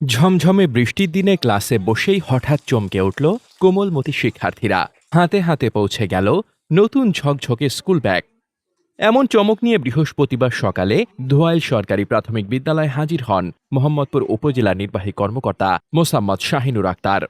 ঝমঝমে বৃষ্টির দিনে ক্লাসে বসেই হঠাৎ চমকে উঠল কোমলমতি শিক্ষার্থীরা। হাতে হাতে পৌঁছে গেল নতুন ঝকঝকে স্কুল ব্যাগ। এমন চমক নিয়ে বৃহস্পতিবার সকালে ধোয়াইল সরকারি প্রাথমিক বিদ্যালয়ে হাজির হন মোহাম্মদপুর উপজেলা নির্বাহী কর্মকর্তা মোসাম্মদ শাহিনুর আক্তার।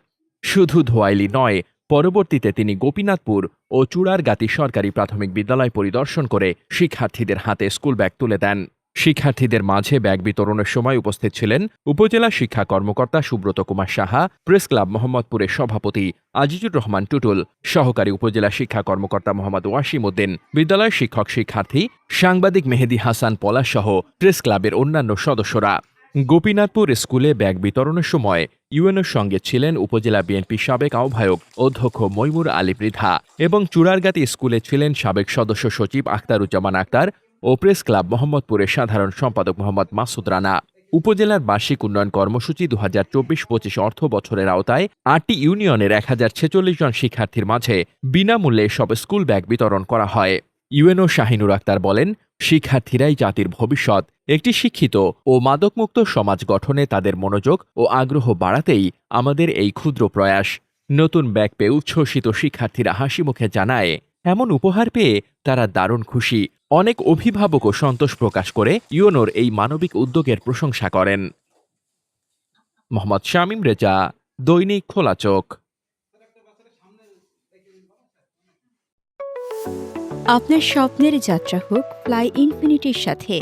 শুধু ধোয়াইলি নয়, পরবর্তীতে তিনি গোপীনাথপুর ও চূড়ারগাতি সরকারি প্রাথমিক বিদ্যালয় পরিদর্শন করে শিক্ষার্থীদের হাতে স্কুল ব্যাগ তুলে দেন। শিক্ষার্থীদের মাঝে ব্যাগ বিতরণের সময় উপস্থিত ছিলেন উপজেলা শিক্ষা কর্মকর্তা সুব্রত কুমার সাহা, প্রেস ক্লাব মোহাম্মদপুরের সভাপতি আজিজুর রহমান টুটুল, সহকারী উপজেলা শিক্ষা কর্মকর্তা মোহাম্মদ ওয়াসিম উদ্দিন, বিদ্যালয়ের শিক্ষক শিক্ষার্থী সাংবাদিক মেহেদি হাসান পলাশ সহ প্রেস ক্লাবের অন্যান্য সদস্যরা। গোপীনাথপুর স্কুলে ব্যাগ বিতরণের সময় ইউএনওর সঙ্গে ছিলেন উপজেলা বিএনপি সাবেক আহ্বায়ক অধ্যক্ষ মৈমুর আলী বৃদ্ধা এবং চূড়ারগাতি স্কুলে ছিলেন সাবেক সদস্য সচিব আখতারুজ্জামান আক্তার ও প্রেস ক্লাব মোহাম্মদপুরের সাধারণ সম্পাদক মোহাম্মদ মাসুদ রানা। উপজেলার বার্ষিক উন্নয়ন কর্মসূচি দু হাজার চব্বিশ পঁচিশ অর্থ বছরের আওতায় আটটি ইউনিয়নের এক হাজার ছেচল্লিশ জন শিক্ষার্থীর মাঝে বিনামূল্যে সব স্কুল ব্যাগ বিতরণ করা হয়। ইউএনও শাহিনুর আক্তার বলেন, শিক্ষার্থীরাই জাতির ভবিষ্যৎ, একটি শিক্ষিত ও মাদকমুক্ত সমাজ গঠনে তাদের মনোযোগ ও আগ্রহ বাড়াতেই আমাদের এই ক্ষুদ্র প্রয়াস। নতুন ব্যাগ পেয়ে উচ্ছ্বসিত শিক্ষার্থীরা হাসি মুখে জানায় এমন উপহার পেয়ে তারা দারুণ খুশি। অনেক অভিভাবকও সন্তোষ প্রকাশ করে ইউনোর এই মানবিক উদ্যোগের প্রশংসা করেন। মোহাম্মদ শামীম রেজা, দৈনিক খোলা চোখ। আপনার স্বপ্নের যাত্রা হোক, ফ্লাই ইনফিনিটির সাথে।